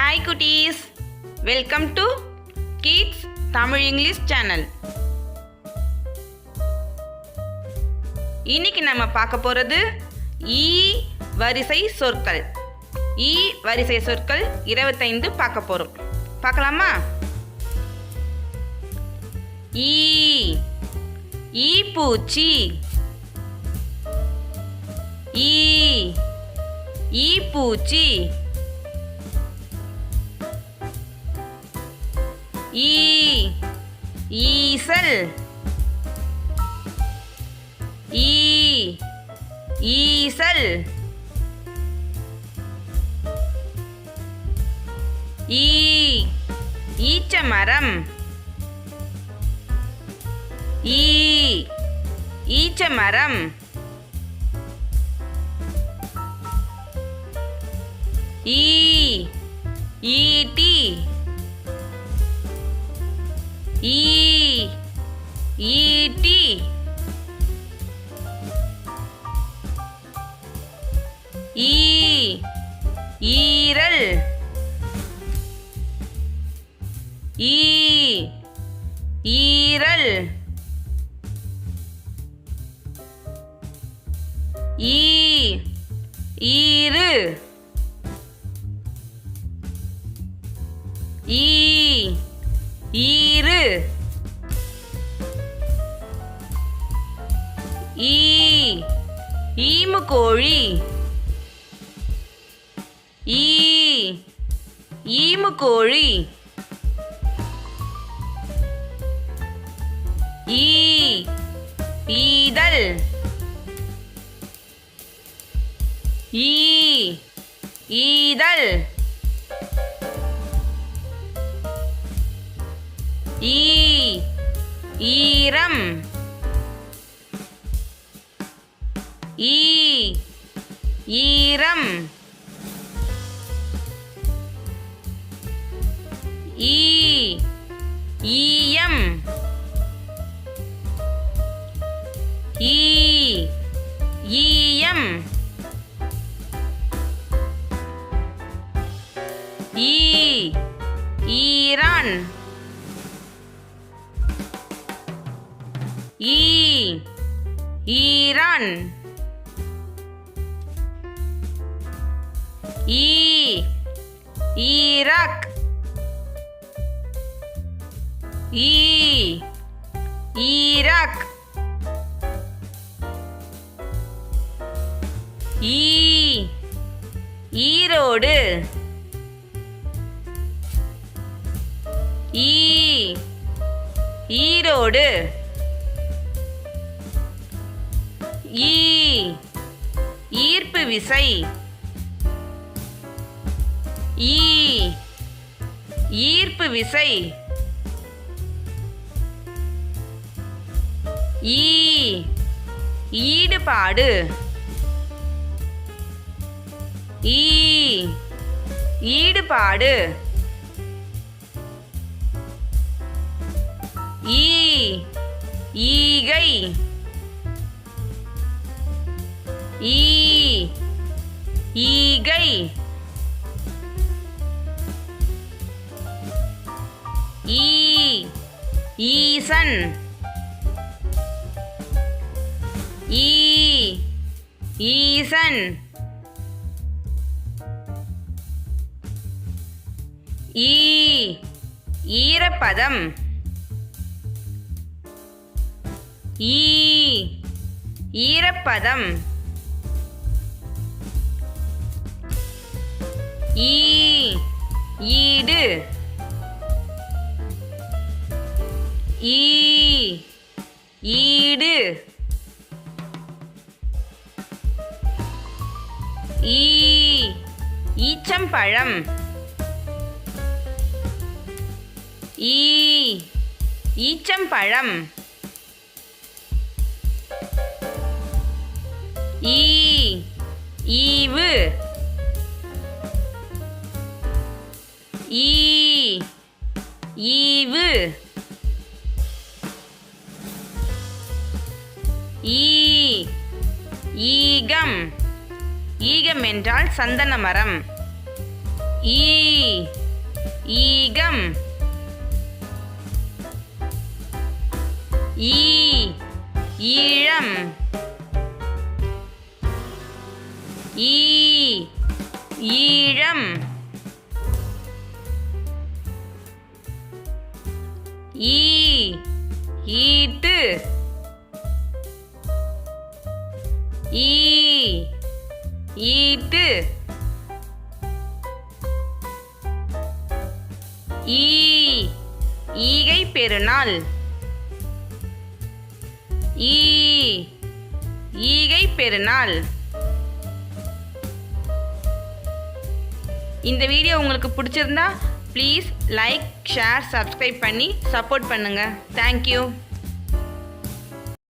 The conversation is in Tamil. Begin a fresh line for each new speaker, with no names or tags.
ஹாய் குட்டீஸ் welcome to kids Tamil English channel இன்னைக்கு நம்ம பார்க்க போகிறது ஈ e வரிசை சொற்கள். ஈ வரிசை சொற்கள் இருபத்தைந்து பார்க்க போகிறோம் பார்க்கலாமா? ஈ ஈ பூச்சி. ஈ ஈ பூச்சி. ஈ ஈசல். ஈ ஈசல். ஈ ஈச்ச மரம் ஈ ஈச்ச மரம் ஈ ஈட்டி. ஈ ஈட்டி ஈ ஈரல் ஈ ஈரல் ஈ ஈரு ஈ ஈரு ஈ ஈமு கோழி. ஈ ஈமு கோழி. ஈ ஈதல். ஈ ஈதல். ஈ ஈரம். ஈ ஈரம். ஈ ஈயம். ஈ ஈ ஈரான். ஈ ஈராக். ஈ ஈராக். ஈ ஈரோடு. ஈ ஈரோடு. ஈ. ஈர்ப்பு விசை. ஈ. ஈர்ப்பு விசை. ஈ. ஈடுபாடு. ஈ. ஈடுபாடு. ஈ. ஈகை. ஈ ஈகை. ஈ ஈசன். ஈ ஈசன். ஈ ஈரப்பதம். ஈ ஈரப்பதம். ஈ ஈடு. ஈ ஈடு. ஈ ஈச்சம்பழம். ஈ ஈச்சம்பழம். ஈ ஈவு. ஈ. ஈவு. ஈ. ஈகம். ஈகம் என்றால் சந்தன மரம் ஈ. ஈகம். ஈ. ஈழம். ஈ. ஈழம். ஈட்டு. ஈ ஈட்டு. ஈ ஈகை பெருநாள். ஈ ஈகை பெருநாள். இந்த வீடியோ உங்களுக்கு பிடிச்சிருந்தா ப்ளீஸ் லைக் ஷேர் சப்ஸ்கிரைப் பண்ணி சப்போர்ட் பண்ணுங்கள் தேங்க்யூ